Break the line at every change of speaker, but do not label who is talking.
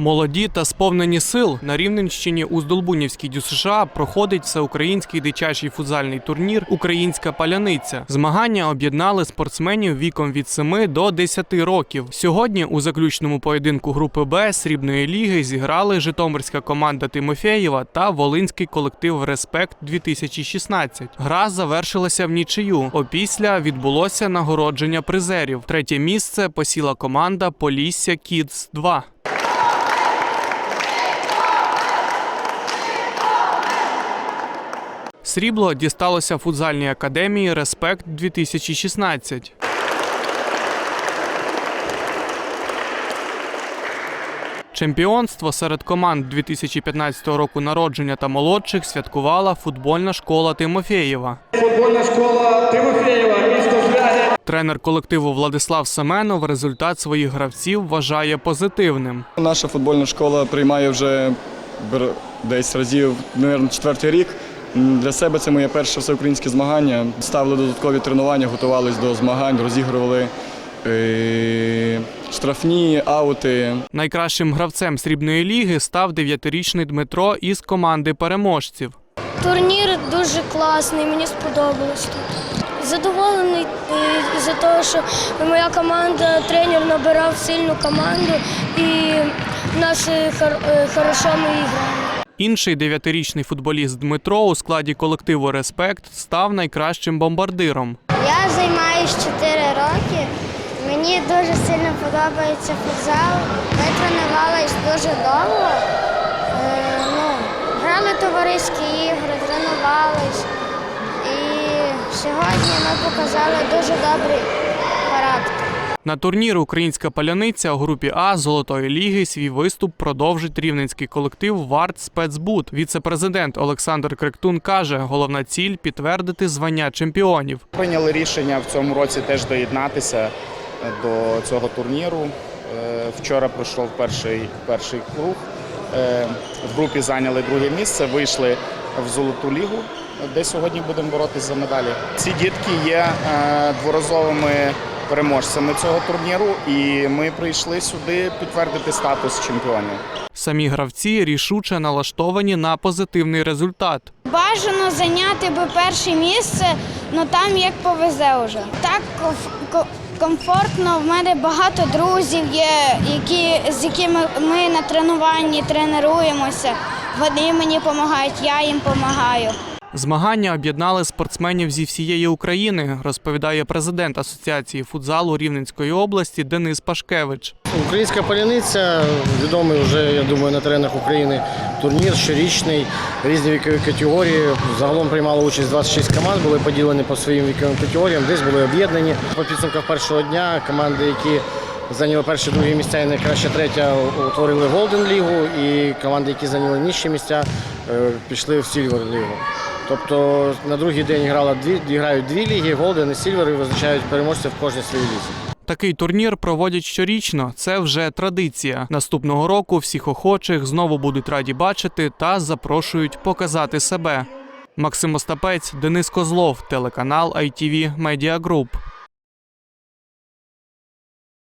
Молоді та сповнені сил на Рівненщині у Здолбунівській ДЮСШ проходить всеукраїнський дитячий футзальний турнір Українська паляниця. Змагання об'єднали спортсменів віком від 7 до 10 років. Сьогодні у заключному поєдинку групи Б срібної ліги зіграли Житомирська команда Тимофєєва та Волинський колектив Респект 2016. Гра завершилася в нічию. Опісля відбулося нагородження призерів. Третє місце посіла команда Полісся Кідс 2 Срібло дісталося футзальній академії Респект 2016. Чемпіонство серед команд 2015 року народження та молодших святкувала футбольна школа Тимофєєва.
Футбольна школа Тимофєєва, місто Звягель.
Тренер колективу Владислав Семенов результат своїх гравців вважає позитивним.
Наша футбольна школа приймає вже десь разів, мабуть, четвертий рік. Для себе це моє перше всеукраїнське змагання. Ставили додаткові тренування, готувалися до змагань, розігрували е- штрафні, аути.
Найкращим гравцем срібної ліги став дев'ятирічний Дмитро із команди переможців.
Турнір дуже класний, мені сподобалось тут. Задоволений е, за того, що моя команда, тренер набирав сильну команду і наші е, хорошо ми грали.
Інший дев'ятирічний футболіст Дмитро у складі колективу Респект став найкращим бомбардиром.
Я займаюся 4 роки. Мені дуже сильно подобається футзал. Ми тренувалися дуже довго. Е, ну, грали товариські ігри, тренувались. І сьогодні ми показали дуже добрий характер.
На турнір Українська паляниця у групі А Золотої ліги свій виступ продовжить рівненський колектив Варт Спецбут. Віце-президент Олександр Кректун каже, головна ціль підтвердити звання чемпіонів.
Прийняли рішення в цьому році теж доєднатися до цього турніру. Е, Вчора пройшов перший, перший круг. Е, В групі зайняли друге місце, вийшли в золоту лігу, де сьогодні будемо боротися за медалі. Ці дітки є е, дворазовими переможцями цього турніру, і ми прийшли сюди підтвердити статус чемпіонів.
Самі гравці рішуче налаштовані на позитивний результат.
Бажано зайняти би перше місце, але там як повезе вже. Так комф- ко- комфортно. В мене багато друзів є, які, з якими ми на тренуванні тренуємося. Вони мені допомагають, я їм допомагаю.
Змагання об'єднали спортсменів зі всієї України, розповідає президент Асоціації футзалу Рівненської області Денис Пашкевич.
Українська паляниця відомий вже, я думаю, на теренах України турнір щорічний, різні вікові категорії. Загалом приймало участь 26 команд, були поділені по своїм віковим категоріям, десь були об'єднані. По підсумках першого дня команди, які зайняли перші другі місця і найкраща третя, утворили Голден Лігу, і команди, які зайняли нижчі місця, е, пішли в Сільвер Лігу. Тобто на другий день грала дві, грають дві ліги, Голден і Сільвер, і визначають переможця в кожній своїй лізі.
Такий турнір проводять щорічно. Це вже традиція. Наступного року всіх охочих знову будуть раді бачити та запрошують показати себе. Максим Остапець, Денис Козлов, телеканал ITV Media Group.